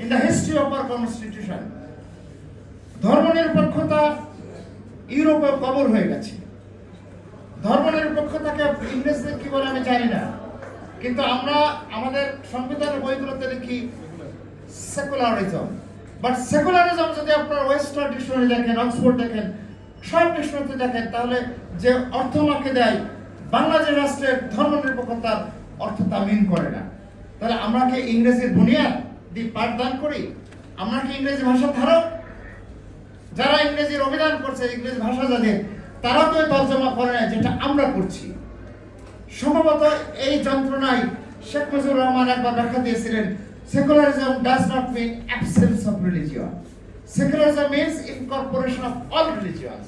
in the history of our constitution. ধর্মনিরপেক্ষতা ইউরোপে কবর হয়ে গেছে। ধর্মনিরপেক্ষতাকে ইংরেজদের কি বলে আমি জানি না। কিন্তু আমরা আমাদের সংবিধানের বইগুলোতে দেখি সেকুলারিজম বাট সেকুলারিজম যদি আপনার ওয়েস্টার্ন ডিকশনারি দেখেন অক্সফোর্ড দেখেন, সব ডিকশনারিতে দেখেন, তাহলে যে অর্থ আমাকে দেয়, বাংলাদেশ রাষ্ট্রের ধর্মনিরপেক্ষতার অর্থ তা মিন করে না। তাহলে আমরা কি ইংরেজির বুনিয়াদ? দিয়ে পাঠদান করি, আমরা কি ইংরেজি ভাষা ধারক যারা ইংরেজির অভিধান করছে, ইংরেজি ভাষা যাদের তারা তো তর্জমা করে না, যেটা আমরা করছি। সম্ভবত এই যন্ত্রণায় শেখ মুজিবুর রহমান একবার ব্যাখ্যা দিয়েছিলেন, secularism does not mean absence of religion secularism means incorporation of all religions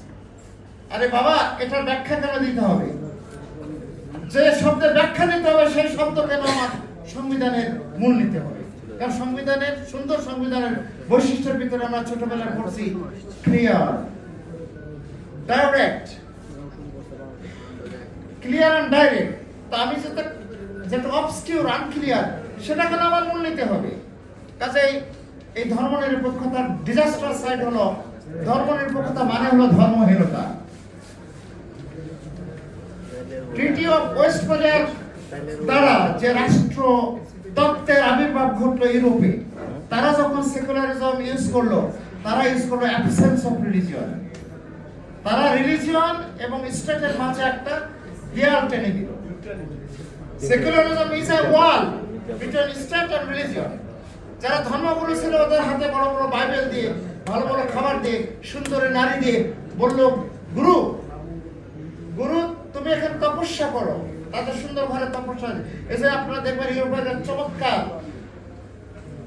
আরে বাবা, এটার ব্যাখ্যা কেন দিতে হবে? যে শব্দের ব্যাখ্যা দিতে হবে, সেই শব্দ কেন আমার সংবিধানের মূল নিতে হবে। কারণ সংবিধানের, সুন্দর সংবিধানের বৈশিষ্ট্যের ভিতরে আমরা ছোটবেলায় পড়ছি clear direct clear and direct তা আমি যেটা যেটা অবসকিউর আনক্লিয়ার সেটা কেন আমার মূল নিতে হবে। কাজেই এই ধর্মনিরপেক্ষতার ডিজাস্টার সাইড হলো, ধর্মনিরপেক্ষতা মানে হলো ধর্মহীনতা। ট্রিটি অফ ওয়েস্টফালিয়ার দ্বারা যে রাষ্ট্র তত্ত্বের আবির্ভাব ঘটলো ইউরোপে। তারা যখন সেকুলারিজম ইউজ করল, তারা ইউজ করল অ্যাবসেন্স অফ রিলিজিয়ন তারা রিলিজিয়ন এবং স্টেটের মাঝে একটা দেয়াল টেনে দিল। Secularism is a wall between state and religion যারা ধর্মগুরু ছিল, ওদের হাতে বড় বড় বাইবেল দিয়ে, ভালো ভালো খাবার দিয়ে, সুন্দরী নারী দিয়ে বলল, গুরু গুরু, তুমি এখানে তপস্যা করো। তাদের সুন্দর ঘরে তপস্যা যে আপনারা দেখবেন ইউরোপের চমৎকার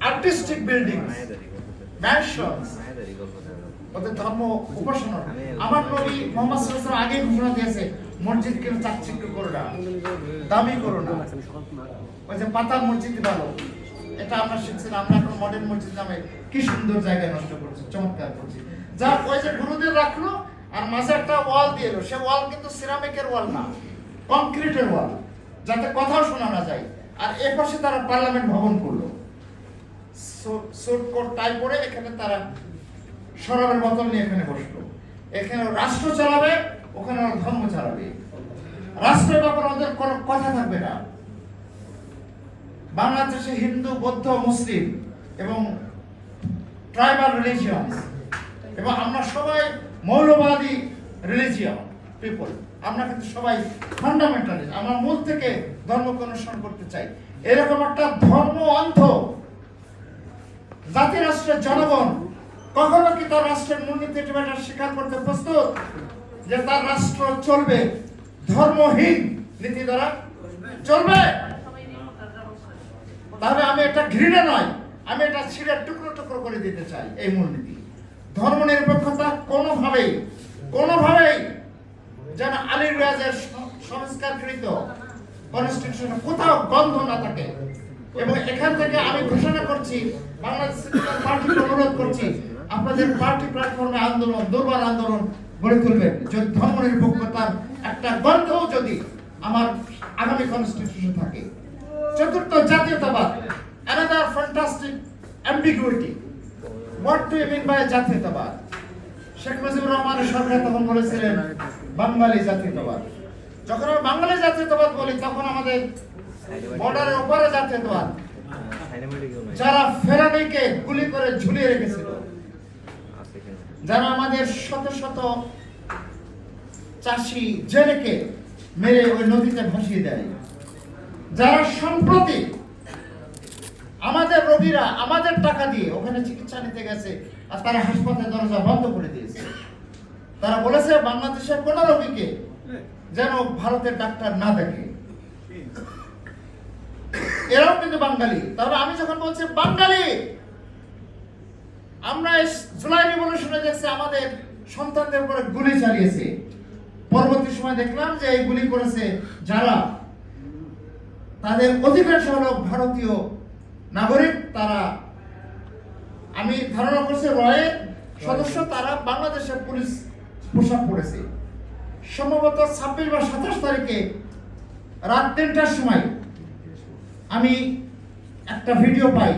আর্টিস্টিক বিল্ডিং ওদের ধর্ম উপাসনা। আমার নবী মোহাম্মদ সাল্লাল্লাহু আগে ঘোষণা দিয়েছে, মসজিদ কেন চাকচিক্য করো না, দামি করো না। ওই যে পাতার মসজিদ ভালো, এটা আমরা শিখছি আমরা এখন মডার্ন মসজিদ নামে কি সুন্দর জায়গা নষ্ট করছি, চমৎকার করছি। যা ওই যে গুরুদের রাখল, আর মাঝে একটা ওয়াল দিয়ে এলো। সে ওয়াল কিন্তু সিরামিকের ওয়াল না। কংক্রিটের ওয়াল যাতে কথাও শোনা না যায়। আর এ পাশে তারা পার্লামেন্ট ভবন করল। টাই পরে এখানে তারা শরাবের বোতল নিয়ে এখানে বসল। এখানে রাষ্ট্র চালাবে, ওখানে ওরা ধর্ম চালাবে। রাষ্ট্রের ব্যাপারে ওদের কোনো কথা থাকবে না। বাংলাদেশে হিন্দু, বৌদ্ধ, মুসলিম এবং ট্রাইবাল রিলিজিয়ন এবং আমরা সবাই মৌলবাদী রিলিজিয়ন পিপল আমরা কিন্তু সবাই ফান্ডামেন্টালিস্ট আমরা মূল থেকে ধর্মকে অনুসরণ করতে চাই। এরকম একটা ধর্ম অন্ধ জাতি রাষ্ট্রের জনগণ কখনো কি তার রাষ্ট্রের মূলনীতি স্বীকার করতে প্রস্তুত? যে তার রাষ্ট্র চলবে। ধর্মহীন নীতি দ্বারা চলবে। তাহলে আমি এটা ঘৃণা নয়। আমি এটা ছিঁড়ে টুকরো টুকরো করে দিতে চাই এই মূলনীতি। ধর্ম নিরপেক্ষতা কোনোভাবেই কোনোভাবেই যেন আলী রিয়াজের সংস্কারকৃত কনস্টিটিউশনে কোথাও গন্ধ না থাকে। এবং এখান থেকে আমি ঘোষণা করছি, বাংলাদেশ পার্টিকে অনুরোধ করছি, আপনাদের পার্টি প্ল্যাটফর্মে আন্দোলন, দুর্বার আন্দোলন গড়ে তুলবেন। যদি ধর্ম একটা গন্ধও যদি আমার আগামী কনস্টিটিউশন থাকে। চতুর্থ জাতীয়তাবাদ another fantastic ambiguity what you mean by জাতীয়তাবাদ? শেখ মুজিবুর রহমানের সরকার তখন বলেছিলেন বাঙালি জাতীয়তাবাদ। যখন আমি বাঙালি জাতীয়তাবাদ বলি, তখন আমাদের বর্ডারের ওপরে জাতীয়তাবাদ। যারা ফেরানিকে গুলি করে ঝুলিয়ে রেখেছিল, যারা আমাদের শত শত চাষি জেলেকে মেরে ওই নদীতে ভাসিয়ে দেয়, যারা সম্প্রতি আমাদের রোগীরা আমাদের টাকা দিয়ে ওখানে চিকিৎসা নিতে গেছে আর তারা হাসপাতালের দরজা বন্ধ করে দিয়েছে। তারা বলেছে বাংলাদেশের কোন রোগীকে যেন ভারতের ডাক্তার না দেখে। এরাও কিন্তু বাঙালি। তাহলে আমি যখন বলছি বাঙালি আমরা জুলাই রিভলিউশনে দেখছি আমাদের সন্তানদের উপরে গুলি চালিয়েছে। পরবর্তী সময় দেখলাম যে এই গুলি করেছে যারা? তাদের অধিকাংশ হলো ভারতীয় নাগরিক। তারা আমি ধারণা করছি রয়ের সদস্য তারা বাংলাদেশের পুলিশ পোশাক পরেছে। সম্ভবত ছাব্বিশ বা সাতাশ তারিখে রাত তিনটার সময় আমি একটা ভিডিও পাই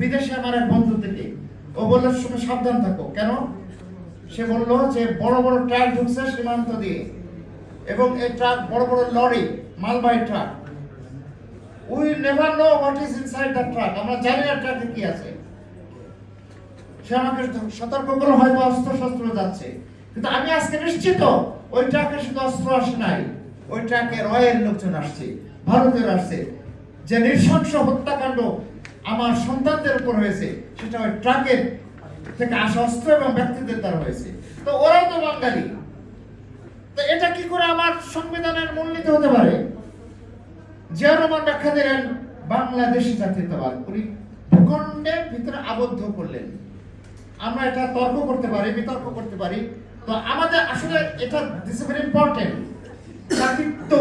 বিদেশে আমার এক বন্ধু থেকে। ও বলল শুনে সাবধান থাকো। কেন? সে বলল যে, বড় বড় ট্রাক ঢুকছে সীমান্ত দিয়ে এবং এই ট্রাক বড় বড় লরি, মালবাহী truck. We never know what is inside the truck আমরা জানি না ট্রাকে কি আছে। সে আমাকে সতর্ক করে হয়তো অস্ত্র শস্ত্র যাচ্ছে। কিন্তু আমি আজকে নিশ্চিত, ওই ট্রাকে শুধু অস্ত্র আসে নাই, ওই ট্রাকে রয়ের লোকজন আসছে, ভারতের আসছে। যে নৃশংস হত্যাকাণ্ড আমার সন্তানদের উপর হয়েছে, সেটা ওই ট্রাকের থেকে আসা অস্ত্র এবং ব্যক্তিদের দ্বারা হয়েছে। তো ওরাও তো বাঙালি। তো এটা কি করে আমার সংবিধানের মূলনীতি হতে পারে? জিয়া রহমান ব্যাখ্যা দিলেন, বাংলাদেশি জাতীয়তাবাদ। উনি ভূখণ্ডের ভিতরে আবদ্ধ করলেন। আমরা এটা তর্ক করতে পারি, বিতর্ক করতে পারি। তো আমাদের আসলে এটা দিস ভেরি ইম্পর্টেন্ট জাতিত্ব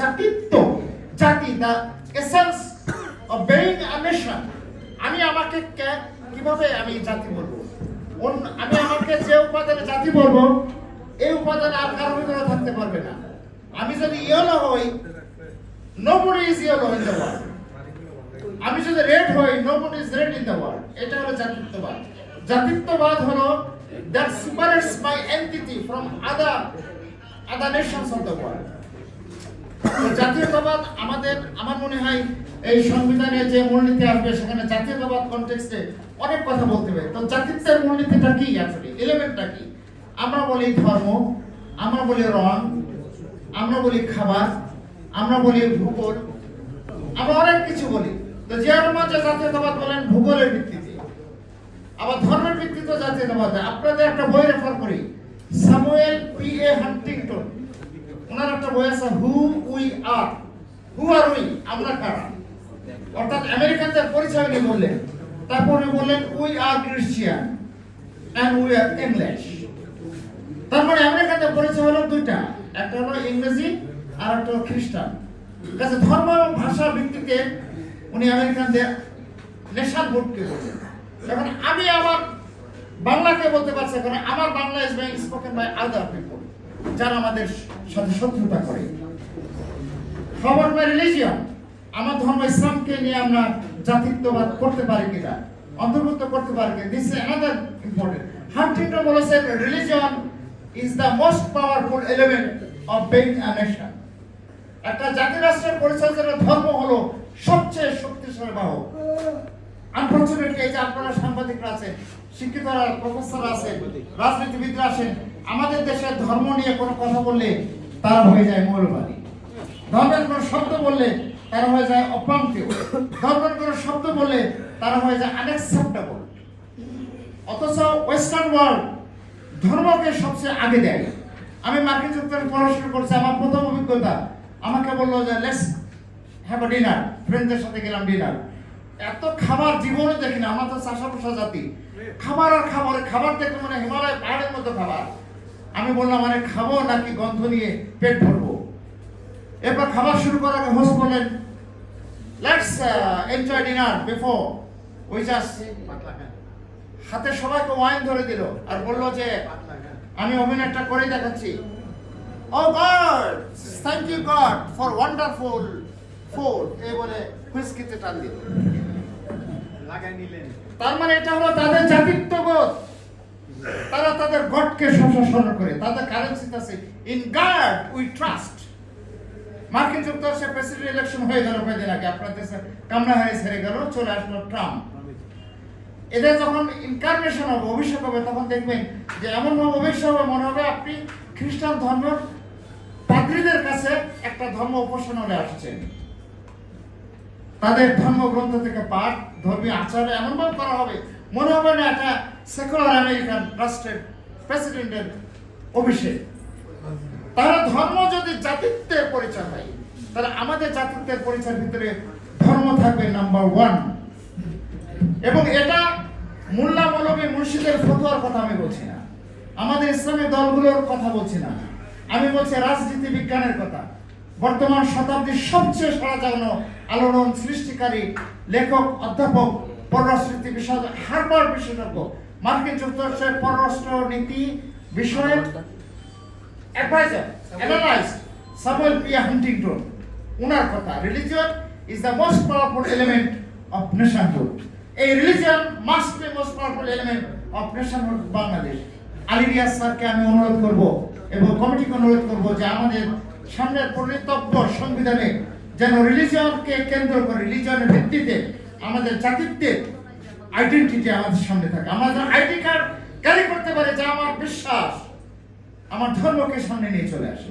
জাতিত্ব, জাতি the essence of being a nation আমি আমাকে কীভাবে আমি জাতি বলব? আমি আমাকে যে উপাদানে জাতি বলব, এই উপাদান আর কারোর ভিতরে থাকতে পারবে না। আমি যদি ইয়েলো হই nobody is yellow in the world আমি যদি রেড হই nobody is red in the world এটা হলো জাতিত্ববাদ। জাতিত্ববাদ হলো that separates my entity from other other nations of the world জাতীয়তাবাদ আমাদের, আমার মনে হয় এই সংবিধানে যে মূলনীতি আসবে, সেখানে জাতীয়তাবাদ কনটেক্সটে অনেক কথা বলতে হবে। তো জাতিত্বের মূলনীতিটা কি আসলে? এলিমেন্টটা কি? আমরা বলি ধর্ম, আমরা বলি রং, আমরা বলি খাবার, আমরা বলি ভূগোল, আমরা অনেক কিছু বলি। তো জিয়া রহমান যে জাতীয়তাবাদ বলেন, ভূগোলের ভিত্তিতে। আবার ধর্মের ভিত্তিতে জাতীয়তাবাদ। আপনাদের একটা বই রেফার করি। Samuel P A Huntington. ওনার একটা বই আছে, who we are. Who R we, আমরা কারা? অর্থাৎ আমেরিকানদের পরিচয় নিয়ে বললেন। তারপর উনি বললেন, we are Christian and we are English তার মানে আমেরিকানদের পরিচয় হলো দুইটা। একটা হলো ইংরেজি, আর একটা হলো খ্রিস্টান। কাছে ধর্ম এবং ভাষার ভিত্তিতে উনি আমেরিকানদের নেশান ভোটকে বললেন। এখন আমি আমার বাংলাকে বলতে পারছি কারণ আমার Bangla is being spoken by other people যারা আমাদের সাথে শত্রুতা করে। খবর বাই রিলিজিয়ন আমার ধর্ম ইসলামকে নিয়ে আমরা জাতিত্ববাদ করতে পারি কিনা, অন্তর্ভুক্ত করতে পারি কিনা this is another important Huntington বলেছেন religion is the most powerful element of being a nation একটা জাতি রাষ্ট্রের পরিচয় ধর্ম হলো সবচেয়ে শক্তিশালী বাহক। আনফরচুনেটলি এই যে আপনারা সাংবাদিকরা আছেন, শিক্ষিতরা প্রফেসর আছেন, রাজনীতিবিদরা আছেন, আমাদের দেশে ধর্ম নিয়ে কোনো কথা বললে তারা হয়ে যায় মৌলবাদী। ধর্মের কোনো শব্দ বললে তারা হয়ে যায় অপ্রান্তীয়। ধর্মের কোনো শব্দ বললে তারা হয়ে যায় আনএক্সেপ্টেবল অথচ ওয়েস্টার্ন ওয়ার্ল্ড ধর্মকে সবচেয়ে আগে দেয়। আমি মার্কিন যুক্তরাষ্ট্রে পড়াশোনা করছি, আমার প্রথম অভিজ্ঞতা, আমাকে বলল যে লেটস হ্যাভ ডিনার ফ্রেন্ডদের সাথে গেলাম ডিনার এত খাবার জীবনে দেখি না আমার তো চাষা পোষা জাতি। খাবার আর খাবার খাবার দেখে মানে হিমালয় পাহাড়ের মতো খাবার। আমি বললাম মানে খাব নাকি গন্ধ নিয়ে পেট ভরবো? এরপর খাবার শুরু করার আগে হোস্ট বললেন let's enjoy dinner before we just হাতে সবাইকে ওয়াইন ধরে দিল আর বলল যে, আমি অভিনয়টা করে দেখাচ্ছি। ও god thank you god for wonderful food এই বলে হুইস্কিতে টান দিল। তার মানে এটা হলো তাদের জাতিত্ববোধ। তারা তাদের গডকে সবসময় করে। তাদের কারেন্সি আছে ইন গাড উই ট্রাস্ট মার্কিন যুক্তরাষ্ট্রের প্রেসিডেন্ট ইলেকশন হয়ে গেল কয়েকদিন আগে। আপনার দেশে কামলা হ্যারিস হেরে গেল, চলে আসলো ট্রাম্প। এদের যখন ইনকারনেশন হবে, অভিষেক হবে, তখন দেখবেন যে এমন ভাবে অভিষেক হবে, মনে হবে আপনি খ্রিস্টান ধর্মের পাদ্রীদের কাছে একটা ধর্ম উপাসনালয়ে আসছেন। তাদের ধর্মগ্রন্থ থেকে পাঠ, ধর্মীয় আচার এমনভাবে করা হবে। মনে হবে না একটা সেকুলার আমেরিকান রাষ্ট্রের প্রেসিডেন্টের অভিষেক। তারা ধর্ম যদি জাতিত্বের পরিচয় হয়, তাহলে আমাদের জাতিত্বের পরিচয়ের ভিতরে ধর্ম থাকবে নাম্বার ওয়ান এবং এটা মোল্লা মৌলবী মুর্শিদের ফতোয়ার কথা আমি বলছি না। আমাদের ইসলামী দলগুলোর কথা বলছি না। আমি বলছি রাজনীতি বিজ্ঞানের কথা। বর্তমান শতাব্দীর সবচেয়ে সারা আলোড়ন সৃষ্টিকারী লেখক, অধ্যাপক, পররাষ্ট্রনীতি বিষয় হারবার বিশেষজ্ঞ মার্কিন যুক্তরাষ্ট্রের পররাষ্ট্র নীতি হান্টিংটন। ওনার কথা is the most powerful of এই মাস্ট মোস্ট পাওয়ারফুল বাংলাদেশ। স্যারকে আমি অনুরোধ করব এবং কমিটিকে অনুরোধ করব যে আমাদের সামনের পরিতব্য সংবিধানে যেন রিলিজিয়নকে কেন্দ্র করে রিলিজিয়নের ভিত্তিতে আমাদের জাতিত্বের আইডেন্টিটি আমাদের সামনে থাকে। আমাদের আইডি কার্ড ক্যারি করতে পারে যা আমার বিশ্বাস, আমার ধর্মকে সামনে নিয়ে চলে আসে।